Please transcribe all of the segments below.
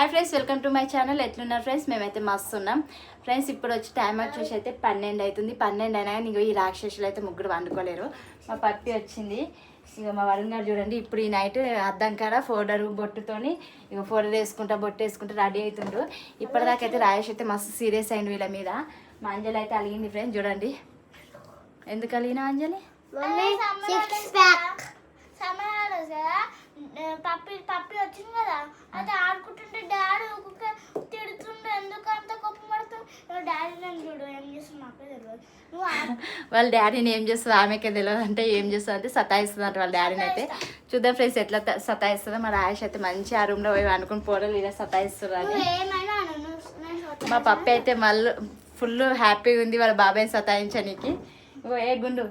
Hi friends welcome to my channel ఎట్లున్నారు friends మేమైతే మస్తు ఉన్నాం ఫ్రెండ్స్ ఇప్పుడు వచ్చి టైం వచ్చేసి అయితే పన్నెండు అవుతుంది పన్నెండు అయినా కానీ ఇగో ఈ రాక్షసులు అయితే ముగ్గురు వండుకోలేరు. మా పప్పి వచ్చింది. ఇక మా వరుణ్ గారు చూడండి ఇప్పుడు ఈ నైట్ అద్దం కాడ ఫోడరు బొట్టుతోని ఇక ఫోడర్ వేసుకుంటా బొట్టు వేసుకుంటా రెడీ అవుతుండ్రు ఇప్పటిదాకా అయితే రాయేష్ అయితే మస్తు సీరియస్ అయింది వీళ్ళ మీద. మా అంజలి అయితే అలిగింది ఫ్రెండ్స్ చూడండి. ఎందుకు అలిగినా అంజలి? సిక్స్ ప్యాక్ పప్పి పప్పి వచ్చింది కదా అయితే ఆడుకుంటుంటే డాడీ ఒక్కొక్క తిడుతుండే ఎందుకు అంత కోపం పడుతుంది డాడీ నన్ను చూడు ఏం చేస్తుంది నాకే తెలియదు నువ్వు. వాళ్ళ డాడీని ఏం చేస్తుంది ఆమెకే తెలియదు అంటే ఏం చేస్తుంది అంటే సతాయిస్తుంది అంట వాళ్ళ డాడీని అయితే. చూద్దాం ఫ్రెండ్స్ ఎట్లా సతాయిస్తుందో. మా రాయేష్ అయితే మంచి ఆ రూమ్లో పోయి అనుకుని పోరలు ఇలా చూస్తాను. మా పప్పి అయితే మళ్ళీ ఫుల్ హ్యాపీగా ఉంది వాళ్ళ బాబాయ్ని సతాయించడానికి ఓ ఏ గుండు.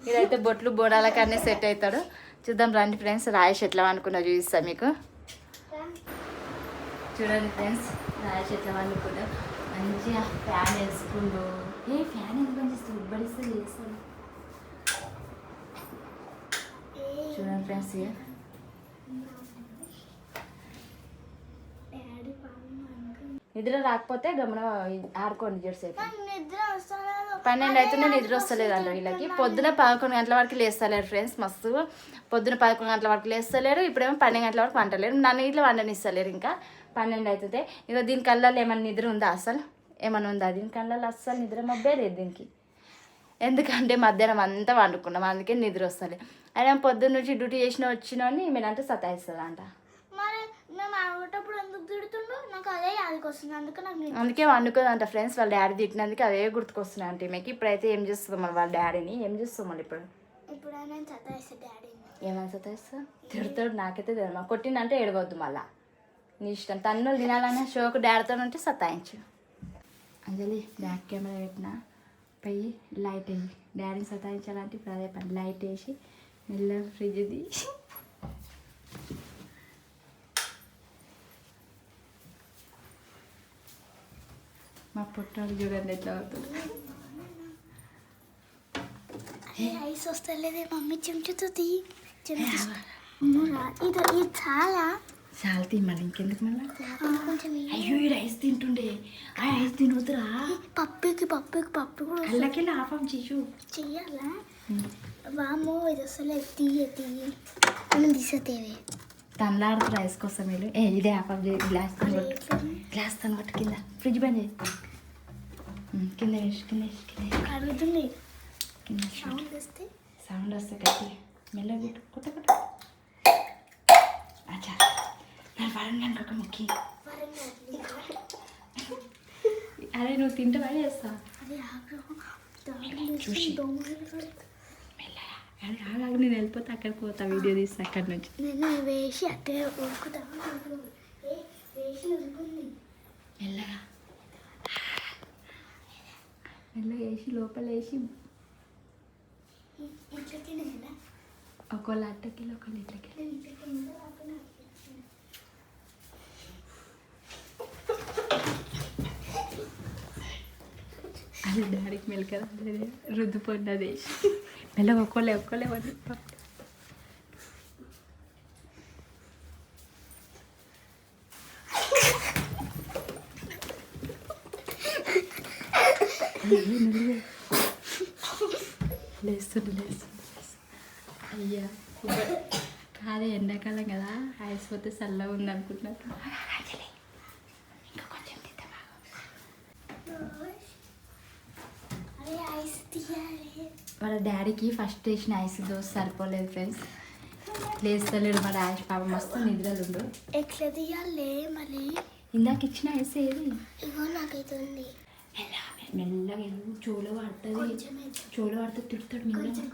ఇదైతే బొట్లు బోనాలకన్నీ సెట్ అవుతాడు. చూద్దాం రండి ఫ్రెండ్స్ రాయేష్ ఎట్లా అనుకున్నా చూపిస్తా మీకు. చూడండి ఫ్రెండ్స్ రాయేష్ ఎట్లా అనుకున్నా మంచిగా ఫ్యాన్ వేసుకుండు ఏ ఫ్యాన్ ఎందుకు పనిచేస్తుంది ఉబ్బడిస్తే చేస్తాడు చూడండి ఫ్రెండ్స్ ఇక. నిద్ర రాకపోతే గమన ఆడుకోండి జెర్సేపు. పన్నెండు అవుతుంటే నిద్ర వస్తలేదు అంట వీళ్ళకి. పొద్దున పదకొండు గంటల వరకు లేస్తలేరు ఫ్రెండ్స్ మస్తు. పొద్దున పదకొండు గంటల వరకు లేస్తలేరు ఇప్పుడేమో పన్నెండు గంటల వరకు వంటలేరు. నన్ను ఇట్లా వండనిస్తలేరు ఇంకా. పన్నెండు అవుతుంది ఇక దీని కళ్ళల్లో ఏమైనా నిద్ర ఉందా అసలు? ఏమైనా ఉందా దీని కళ్ళల్లో? అస్సలు నిద్ర మబ్బే లేదు దీనికి. ఎందుకంటే మధ్యాహ్నం అంతా వండుకున్నాం అందుకే నిద్ర వస్తలే అయినా పొద్దున్న నుంచి డ్యూటీ చేసిన వచ్చినోని ఈమెనంటే సతాయిస్తుంది అంట మేము ఆడేటప్పుడు ఎందుకు తిడుతుండో నాకు అదే యాదకి వస్తుంది. అందుకే నాకు అందుకే వండుకోదంట ఫ్రెండ్స్ వాళ్ళ డాడీ తిట్టినందుకు అవే గుర్తుకొస్తున్నాయి అంటే ఈమెకి ఇప్పుడైతే ఏం చేస్తుంది మళ్ళీ వాళ్ళ డాడీని? ఏం చేస్తాం మళ్ళీ ఇప్పుడు? ఇప్పుడు నేను డాడీని? ఏమైనా సతాయిస్తా తిడతాడు నాకైతే తెలియదు. కొట్టిందంటే ఏడవద్దు మళ్ళా. నీ ఇష్టం. తన్నులు తినాలన్నా షోకు డాడీతో ఉంటే సతాయించు. అంజలి బ్యాక్ కెమెరా పెట్టిన? పోయి లైట్ వేయి. డాడీని సతాయించాలంటే ఇప్పుడు అదే పని. లైట్ వేసి మెల్లగా ఫ్రిడ్జ్ తీసి మా పుట్టాడు చూడండి ఎట్లా అవుతుంది ఐస్ వస్తలేదే మమ్మీ చెంచుతో తీ చెంచు అమ్మరా, ఇది ఇది చాలా చాలా తీ మళ్ళీ ఇంకెందుకు మళ్ళీ. అయ్యో ఈ రైస్ తింటుండే ఆ రైస్ తినవద్దురా పప్పుకి పప్పుకి పప్పు కూడా. అల్లకెళ్ళి ఆఫ్ ఆఫ్ చేసు చెయ్యాలా వామో ఇది వస్తలే తీయ తీయ మనం తీసేతేవే తనలాడుతూ రైస్ కోసం వీళ్ళు ఏ ఇదే ఆఫ్ ఆఫ్ చేయి గ్లాస్ తను గ్లాస్ తను కొట్టు కింద ఫ్రిడ్జ్ బంద్ చేయి కింద వేసి కింద వేసి కింద కరుగుతుంది కింద. సౌండ్ వస్తే సౌండ్ వస్తే కట్టి మెల్లగా కొట్టు కొట్ట కొట్ట అచ్చా నా కనుక ఒక ముక్కి అరే నువ్వు తింటే బాగా చేస్తావు చూసి. ఆగాగు నేను వెళ్ళిపోతే అక్కడికి పోతా వీడియో తీస్తా అక్కడి నుంచి. వేసి అట్టే ఉరుకుతా. ఏ, వేసి లోపల వేసి ఒకళ్ళు అట్టకి ఒకళ్ళు ఇట్లకి. వెళ్ళి అది డాడీకి మెలక రుద్దుపోండి అది మెల్లగా ఒక్కలే ఒక్కలే వద్దు లేస్తుంది లేస్తుంది అయ్యా కాదే ఎండాకాలం కదా ఐస్ పోతే చల్లగా ఉంది అనుకుంటున్నా ఇంకా కొంచెం తిద్దామా అరే ఐస్ తీయాలి వాళ్ళ డాడీకి ఫస్ట్ వేసిన ఐస్ దోశ సరిపోలేదు ఫ్రెండ్స్ లేస్తలేడు మా డాడీ పాప మస్తు నిద్రలుండు. ఎట్లా తీయాలి మళ్ళీ ఇందాక ఇచ్చిన ఐస్ ఏది? ఇగో నాకైతే ఉంది. మెల్లగా చోలో పడుతుంది. చోలో పడుతుంది తిడుతాడు మెల్లగా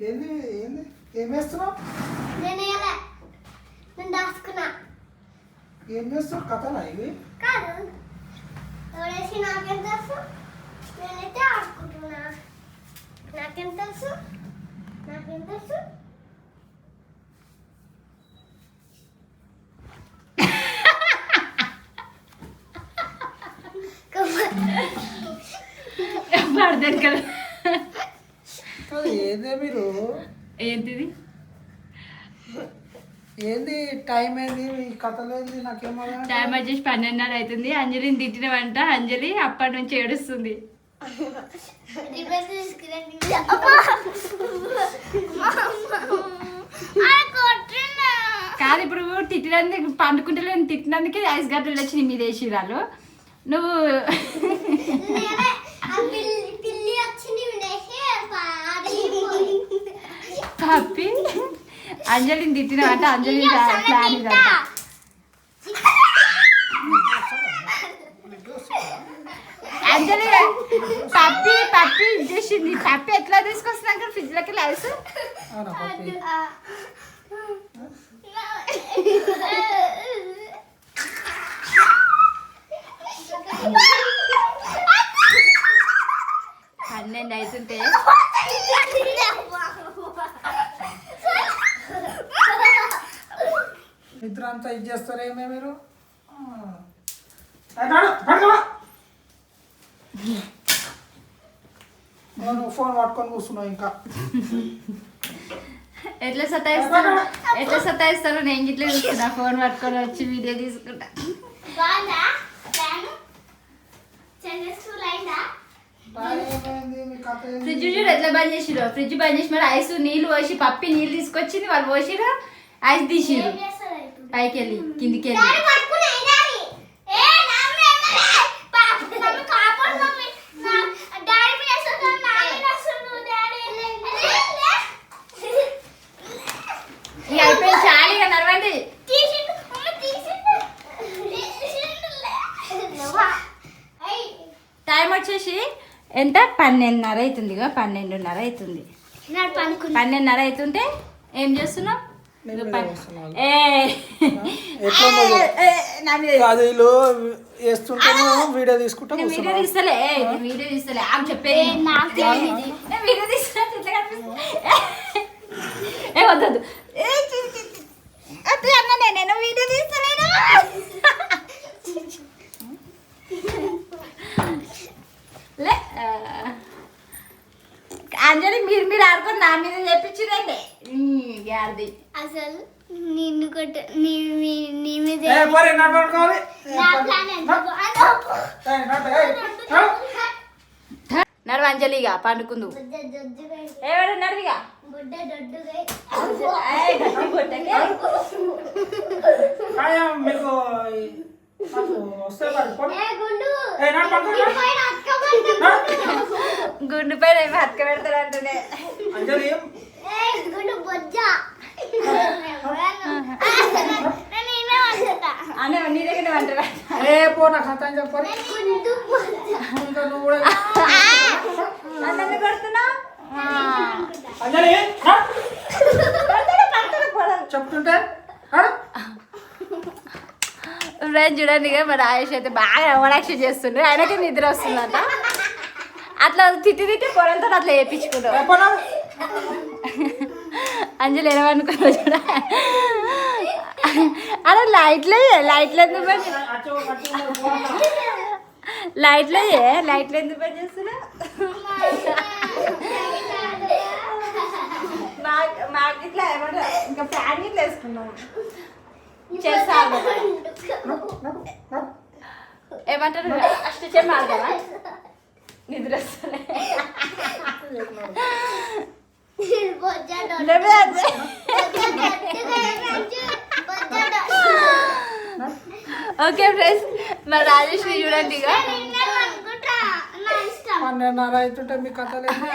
ఏంది ఏం వేస్తున్నావు నేను వేయలే నేను దాచుకున్నా. ఏం వేస్తున్నావు కథలా ఇవి? కాదు. ఎవరేసి నాకేం తెలుసు? నేనైతే ఆడుకుంటున్నా. నాకేం తెలుసు? నాకేం తెలుసు? పడతాను కదా ఏందే మీరు? ఏంటిది? ఏంది టైం ఏంది? మీ కథలు ఏంది? నాకేమో టైం వచ్చేసి పన్నెండున్నర అవుతుంది. అంజలిని తిట్టినవంట. అంజలి అప్పటి నుంచి ఏడుస్తుంది. కాదు ఇప్పుడు తిట్టినందుకు పండుకుంటలేని తిట్టినందుకే ఐస్ గడ్డలు వచ్చి నీ మీద వేసిరాలు నువ్వు నేనే ఆ పిల్లి పిల్లి వచ్చింది వినేసి పారిపోయింది పప్పి అంజలిని తిట్టినవంట అంజలి ప్లాన్ అంజలి పప్పి పప్పి ఇచ్చేసింది. పప్పి ఎట్లా తీసుకొస్తున్నాక ఫ్రిడ్జ్లోకి లైస్ పన్నెండు అవుతుంటే. నిద్ర అంతా ఇది చేస్తారేమే మీరు. నువ్వు ఫోన్ పట్టుకొని కూర్చున్నావు ఇంకా. ఎట్లా సతాయిస్తాను ఎట్లా సతాయిస్తాను నేను ఇట్లా చూస్తున్నా. ఫోన్ పట్టుకొని వచ్చి వీడియో తీసుకుంటా? ఫ్రిడ్జ్ చూడు ఎట్లా బంద్ చేసిరు ఫ్రిడ్జ్ బంద్ చేసి మరి ఐస్ నీళ్ళు పోసి పప్పి నీళ్ళు తీసుకొచ్చింది వాళ్ళు పోసిరు ఐస్ తీసిరు పైకి వెళ్ళి కిందికి వెళ్ళి. టైం వచ్చేసి ఎంత? పన్నెండున్నర అవుతుంది పన్నెండున్నర అవుతుంది. పన్నెండున్నర అవుతుంటే ఏం చేస్తున్నావు? వీడియో అది వీడియో తీసుకుంటా తీస్తలే. నేను వీడియో తీస్తలే. ఆమె చెప్పేది. నేను వీడియో అన్న నేను తీస్తలేను. లే. అంజలి మీరు మీరు ఆడుకొని నా మీద చెప్పించిరండి గారిది అసలు నిన్ను కొట్ట నీ మీద నడు అంజలిగా పండుకుందు. ఎవరు నడువిగా? గుండు. పైన ఏమి హత్క పెడతాడు అంటేనే అంజలి. ఏ గుండు బొజ్జ. అనే నీ దగ్గర ఏ నన్ను కొడుతున్నావు. చెప్తుంటే. ఫ్రెండ్ చూడండి మరి ఆయుష్ అయితే బాగా ఓడాక్ష చేస్తుండే. ఆయనకి నిద్ర వస్తుందంట. అట్లా తిట్టి తిట్టి పొలంతో అట్లా వేయించుకుంటాం ఏ, అంజలి చూడ. అరే లైట్లు లైట్లు ఎందుకు పని అచ్చు, లైట్లు ఎందుకు పని చేస్తున్నా మాకు ఇట్లా ఏమంటారు? ఇంకా ఫ్యాన్ ఇట్లా వేసుకున్నాం. చేస్తాను ఏమంటారు? అష్ట చెమ్మాడదామా నిద్ర వస్తలే. బొజ్జ దొడ్డు లేవే అదే. ఓకే ఫ్రెండ్స్ మరి రాజేష్ చూడండి ఇక అనుకుంటా నా ఇష్టం పన్నెండున్నర అవుతుంటే మీ కథ లేదు